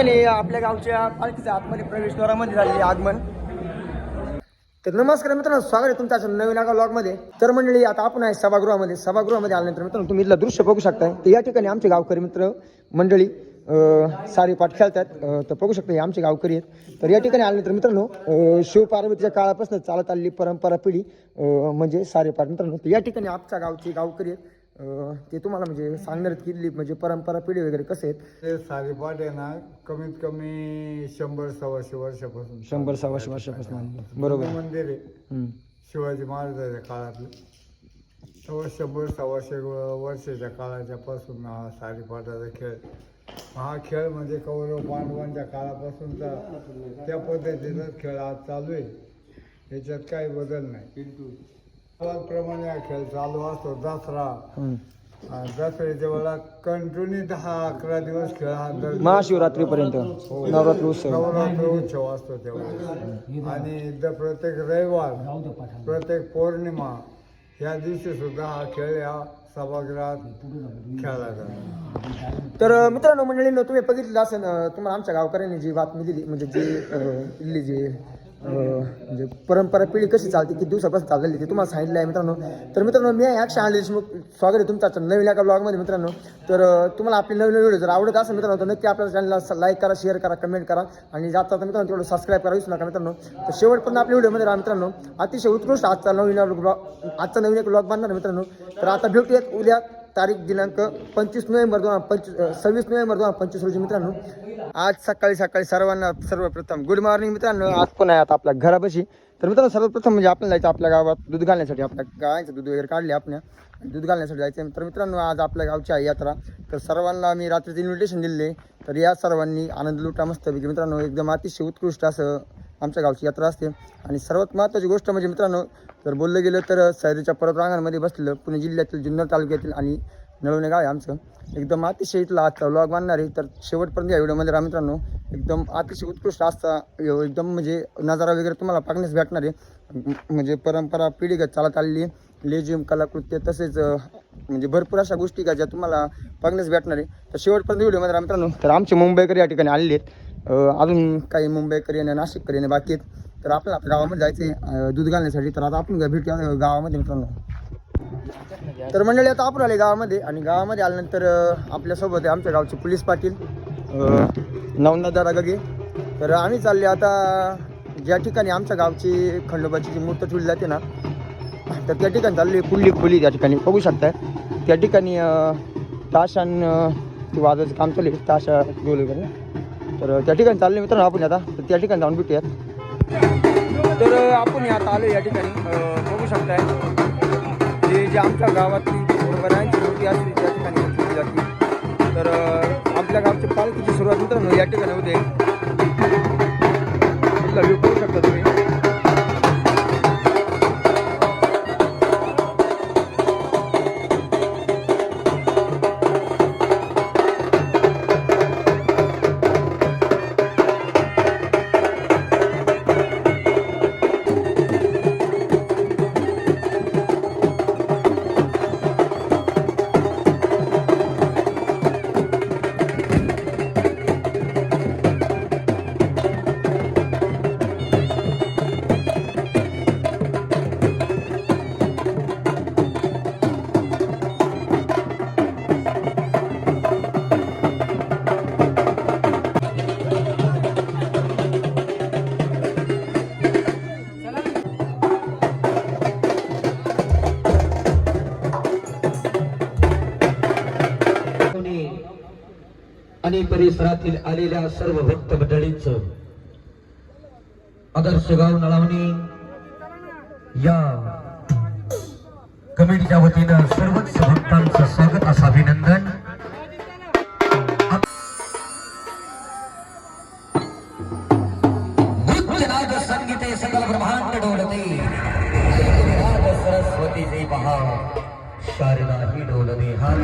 आपल्या गावच्या पालखीच्या आतमध्ये प्रवेशद्वारामध्ये झालेले आगमन. तर नमस्कार मित्रांनो स्वागत आहे तुमच्या नवीन नागा ब्लॉगमध्ये तर मंडळी आता आपण आहे सभागृहामध्ये. सभागृहामध्ये आल्यानंतर मित्रांनो तुम्ही इथलं दृश्य बघू शकताय. तर या ठिकाणी आमचे गावकरी मित्र मंडळी सारे सारी पाठ खेळतात. तर बघू शकता हे आमचे गावकरी आहेत. तर या ठिकाणी आल्यानंतर मित्रांनो शिवपार्वतीच्या काळापासून चालत आलेली परंपरा पिढी म्हणजे सारे पाठ मित्रांनो तर या ठिकाणी आमच्या गावचे गावकरी आहेत. अं, ते तुम्हाला म्हणजे सांगणार आहेत की म्हणजे परंपरा पिढी वगैरे कसे आहेत? ते सारीपाट आहे ना कमीत कमी शंभर सव्वाशे वर्षापासून शंभर सव्वाशे वर्षापासून. बरोबर. जुनं मंदिर आहे. हम्म. शिवाजी महाराजाच्या काळातलं. तेव्हा शंभर सव्वाशे व- वर्षाच्या काळाच्या पासून हा सारीपाटाचा खेळ. हा खेळ म्हणजे कौरव पांडवांच्या काळापासूनचा त्या पद्धतीचाच खेळ आज चालू आहे. याच्यात काही बदल नाही. प्रमाणे हा खेळ चालू असतो. दसरा. हा, दसऱ्याच्या वेळेला कंटिन्यू दहा अकरा दिवस खेळ हा महाशिवरात्रीपर्यंत. नवरात्र उत्सव. नवरात्र उत्सव असतो तेव्हा. आणि द- प्रत्येक रविवार प्रत्येक पौर्णिमा या दिवशी सुद्धा हा खेळ या सभागृहात खेळला जातो. तर मित्रांनो मंडळींनो तुम्ही बघितलं असेल तुम्हाला आमच्या गावकऱ्यांनी जी बातमी दिली म्हणजे जी इथली जी म्हणजे परंपरा पिढी कशी चालते किती दिवसापासून चाललेली ते तुम्हाला सांगितलं आहे मित्रांनो. तर मित्रांनो मी आहे अक्षय आनंद देशमुख. स्वागत आहे तुमचा नवीन एका ब्लॉगमध्ये मित्रांनो. तर तुम्हाला आपले नवीन व्हिडिओ जर आवडत असेल मित्रांनो तर नक्की आपल्या चॅनलला लाईक करा शेअर करा कमेंट करा. आणि जाता मित्रांनो तेवढं सबस्क्राईब करा विसरू नका मित्रांनो. तर शेवटपर्यंत आपल्या व्हिडिओमध्ये राहा मित्रांनो. अतिशय उत्कृष्ट आजचा नवीन ब्लॉग आजचा नवीन एक ब्लॉग बांधणार मित्रांनो. तर आता भेटूयात उद्या. तारीख दिनांक पंचवीस नोव्हेंबर दोन पंचवीस सव्वीस नोव्हेंबर दोन पंचवीस रोजी मित्रांनो. आज सकाळी सकाळी सर्वांना सर्वप्रथम गुड मॉर्निंग मित्रांनो. आज पण आहे आता आपल्या घरापाशी. तर मित्रांनो सर्वप्रथम म्हणजे आपल्याला जायचं आपल्या गावात दूध घालण्यासाठी. आपल्या गायचं दूध वगैरे काढले आपण. दूध घालण्यासाठी जायचं तर मित्रांनो आज आपल्या गावची आहे यात्रा. तर सर्वांना मी रात्रीचं इन्व्हिटेशन दिले तर या सर्वांनी आनंद लुटा मस्तपैकी मित्रांनो. एकदम अतिशय उत्कृष्ट असं आमच्या गावची यात्रा असते. आणि सर्वात महत्त्वाची गोष्ट म्हणजे मित्रांनो जर बोललं गेलं तर सैरीच्या परतरांगांमध्ये बसलेलं पुणे जिल्ह्यातील जुन्नर तालुक्यातील आणि नळवणे गाव आहे आमचं. एकदम अतिशय इथला आजचा व्लॉग बांधणार आहे. तर शेवटपर्यंत या व्हिडिओमध्ये राहा मित्रांनो. एकदम अतिशय उत्कृष्ट असता एकदम म्हणजे नजारा वगैरे तुम्हाला पाहण्यास भेटणार आहे. म्हणजे परंपरा पिढीगत चालत आलेली लेझिम कलाकृत्य तसेच म्हणजे भरपूर अशा गोष्टी का ज्या तुम्हाला पाहण्यास भेटणार आहे. तर शेवटपर्यंत व्हिडिओमध्ये राहा मित्रांनो. तर आमचे मुंबईकर या ठिकाणी आलेले आहेत. अजून काही मुंबईकर येणे नाशिककर येणे बाकी आहेत. तर आपल्याला आपल्या गावामध्ये जायचं आहे दूध घालण्यासाठी. तर आता आपण भेटूया गावामध्ये मित्रांनो. तर मंडळी आता आपण आले गावामध्ये आणि गावामध्ये आल्यानंतर आपल्यासोबत आहे आमच्या गावचे पोलीस पाटील नवनाथ दादा गगे. तर आम्ही चालले आता ज्या ठिकाणी आमच्या गावची खंडोबाची जी मूर्त ठेवली जाते ना तर त्या ठिकाणी चालली पुल्ली खोली त्या ठिकाणी. बघू शकताय त्या ठिकाणी ताशान अं, ते वाजायचं काम चालू आहे ताशा डोल वगैरे तर त्या ठिकाणी चालले मित्रांनो आपण आता. तर त्या ठिकाणी जाऊन भेटूयात. तर अं, आपण आता आलो या ठिकाणी. बघू शकताय. हे जे आमच्या गावातली बऱ्याचशी मूर्ती असते त्या ठिकाणी घेतली जाते. तर आपल्या गावच्या पालखीची सुरुवात मित्रांनो या ठिकाणी होते. इथला व्ह्यू पाहू परिसरातील आलेल्या सर्व भक्त मंडळींच आदर्श गाव नळावणी या कमिटीच्या वतीनं सर्वच भक्तांचं स्वागत असं अभिनंदन. नृत्यनाद संगीते सकल ब्रह्मांड डोलते। सरस्वती जे पहा। शारदा ही डोलते हा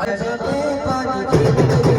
मंडळी गावामध्ये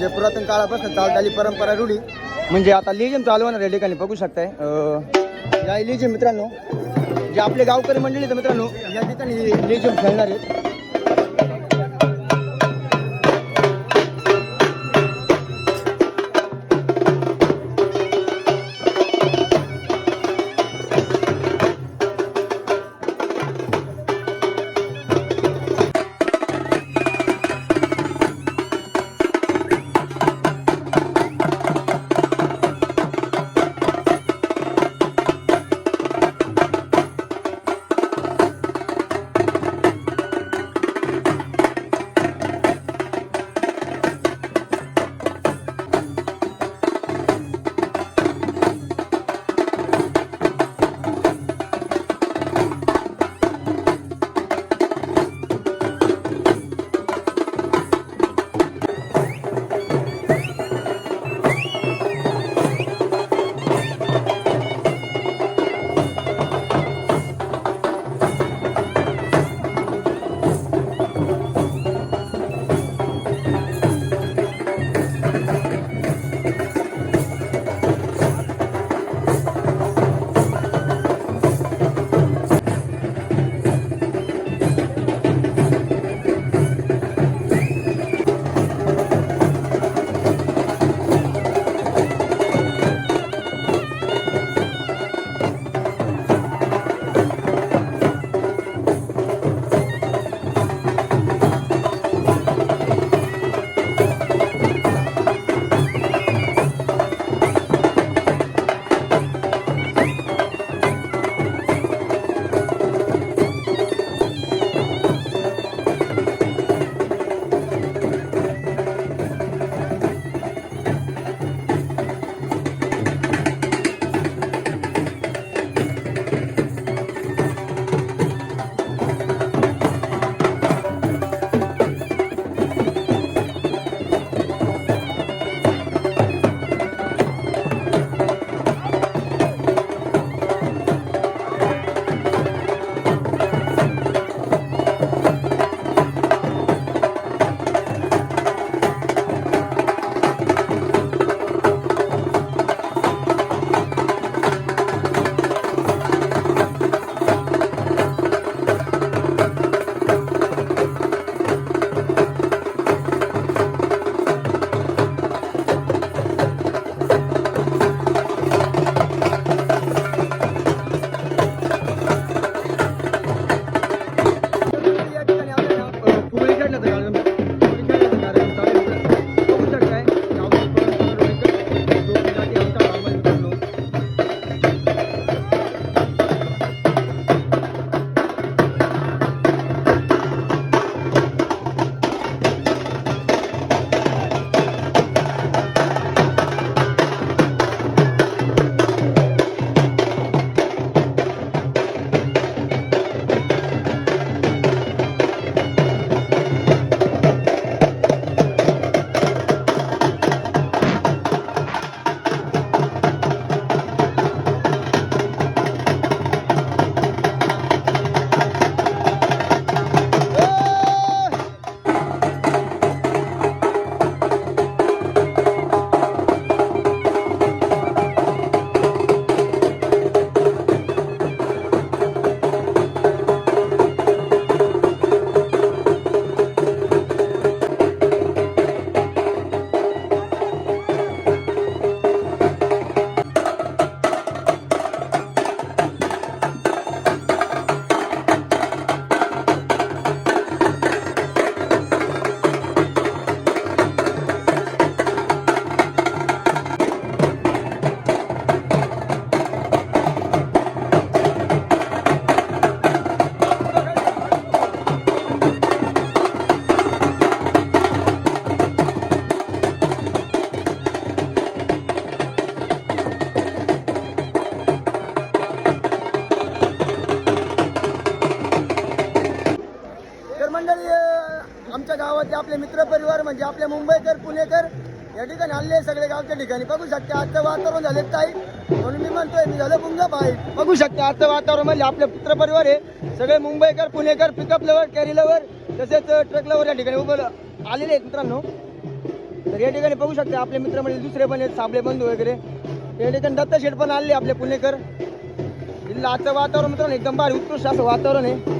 म्हणजे पुरातन काळापासून चालत आली परंपरा रूढी. म्हणजे आता लिजिम चालू होणार या ठिकाणी बघू शकताय. या लिजिम मित्रांनो जे आपले गावकरी मंडळी तर मित्रांनो या ठिकाणी लिजिम खेळणार आहेत. आजचं वातावरण म्हणजे आपले मित्र परिवार आहे. सगळे मुंबईकर पुणेकर पिकअप लवर कॅरी लवर तसेच ट्रक लवर या ठिकाणी उभं आलेले आहेत मित्रांनो. तर या ठिकाणी बघू शकते आपले मित्र म्हणजे दुसरे पण आहेत साबळे बंधू वगैरे. या ठिकाणी दत्त शेठ पण आले आपले पुणेकर. जिल्हा आजचं वातावरण मित्रांनो एकदम भारी उत्कृष्ट असं वातावरण आहे.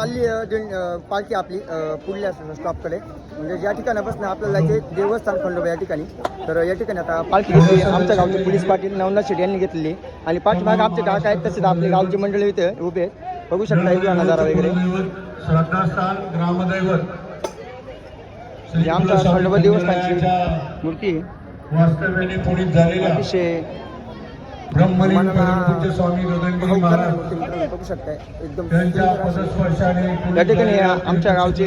चालली पालखी आपली पुढल्या स्टॉपकडे म्हणजे ज्या ठिकाणापासून आपल्याला जायचे देवस्थान खंडोबा या ठिकाणी. तर या ठिकाणी आता पालखी घेतली आमच्या गावचे पोलीस पाटील नवनाथ शेट्टी यांनी घेतलेली आणि पाठीमाग आमचे काका आहेत तसेच आपले गावची मंडळी इथे उभे बघू शकता इथला नजारा वगैरे. श्रद्धास्थान ग्रामदैवत. आमच्या खंडोबा देवस्थानची मूर्ती अतिशय स्वामी गगनगिरी महाराज त्यांच्या. पदस्पर्शाने या ठिकाणी आमच्या गावचे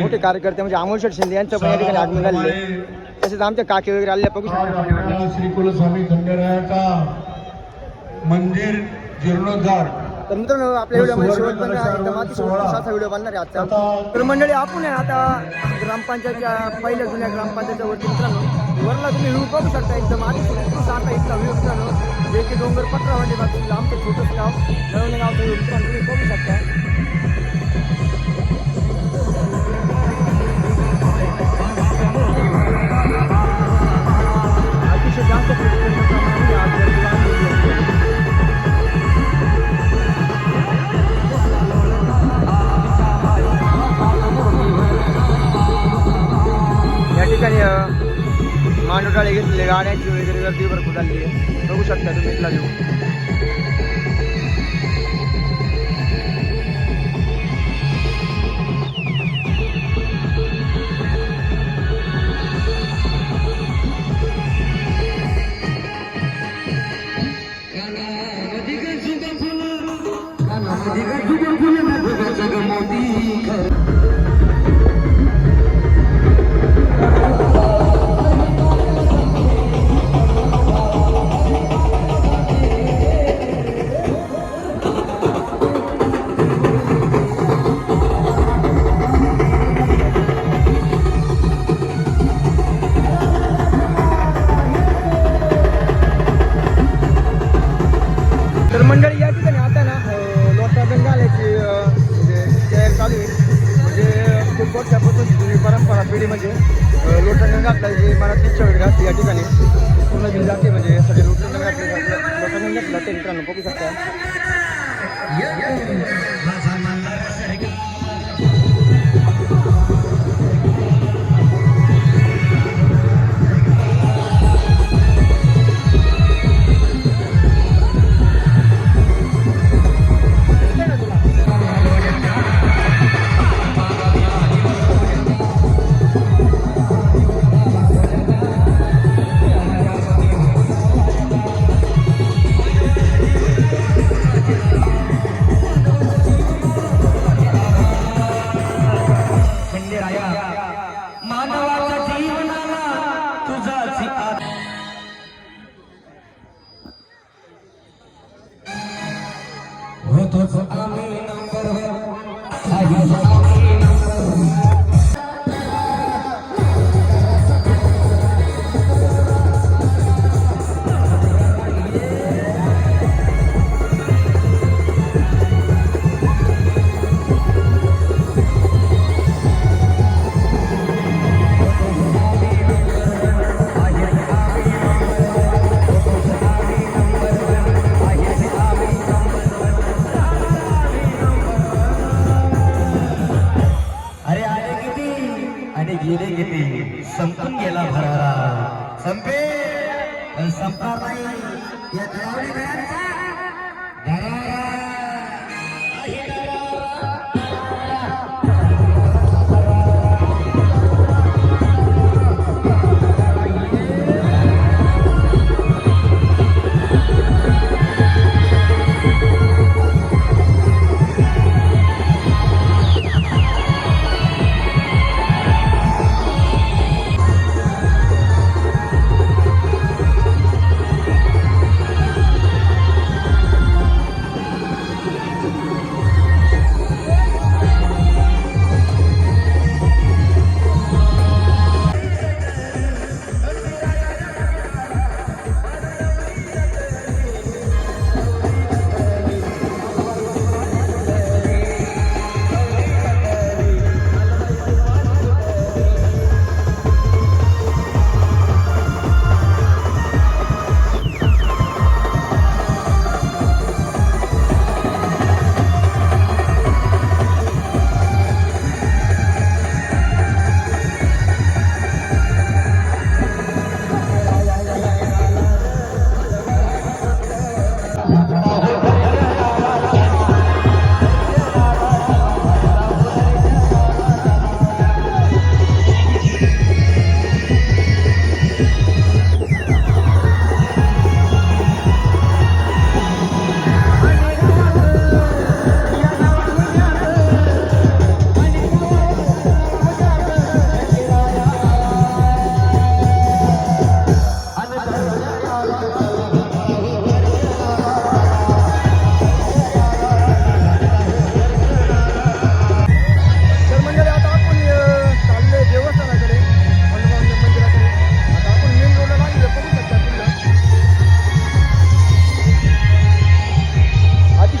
मोठे कार्यकर्ते म्हणजे अमोल शेठ शिंदे यांचं पण या ठिकाणी आगमन आहे. तसेच आमच्या काके वगैरे आले बघू शकता. श्री कुलस्वामी खंडेरायाचा मंदिर जीर्णोद्धार. तर मित्रांनो आपल्या व्हिडिओमध्ये व्हिडिओ बनणार आहे आजचा. तर मंडळी आपण आहे आता ग्रामपंचायतच्या पहिल्या जुन्या ग्रामपंचायतच्या वरती मित्रांनो. वरला तुम्ही व्ह्यू बघू शकता एकदम उत्कृष्ट असा इथला व्ह्यू मित्रांनो जे की डोंगर पत्रावंडी बाजूला आमचं छोटंच गाव नळवणे गावचं व्ह्यू मित्रांनो तुम्ही बघू शकता अतिशय जास्त या ठिकाणी अ, घेतलेले वगैरे गर्दी भरपूर झाली आहे. बघू शकता तुम्ही इथला व्ह्यू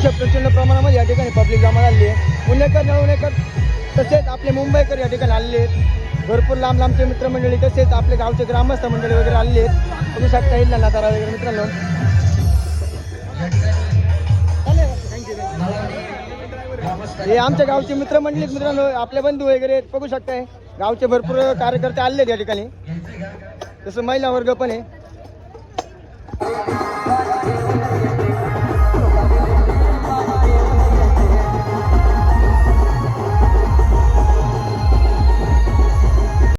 अतिशय प्रचंड प्रमाणामध्ये या ठिकाणी पब्लिक जमा झाली आहे. पुणेकर नळवणेकर तसेच आपले मुंबईकर या ठिकाणी आलेले आहेत. भरपूर लांब लांबचे मित्रमंडळी तसेच आपले गावचे ग्रामस्थ मंडळी वगैरे आलेले आहेत. बघू शकता येईल ना तारा वगैरे मित्रांनो? हे आमच्या गावचे मित्रमंडळी मित्रांनो आपले बंधू वगैरे बघू शकताय गावचे भरपूर कार्यकर्ते आलेले आहेत या ठिकाणी. तसं महिला वर्ग पण आहे.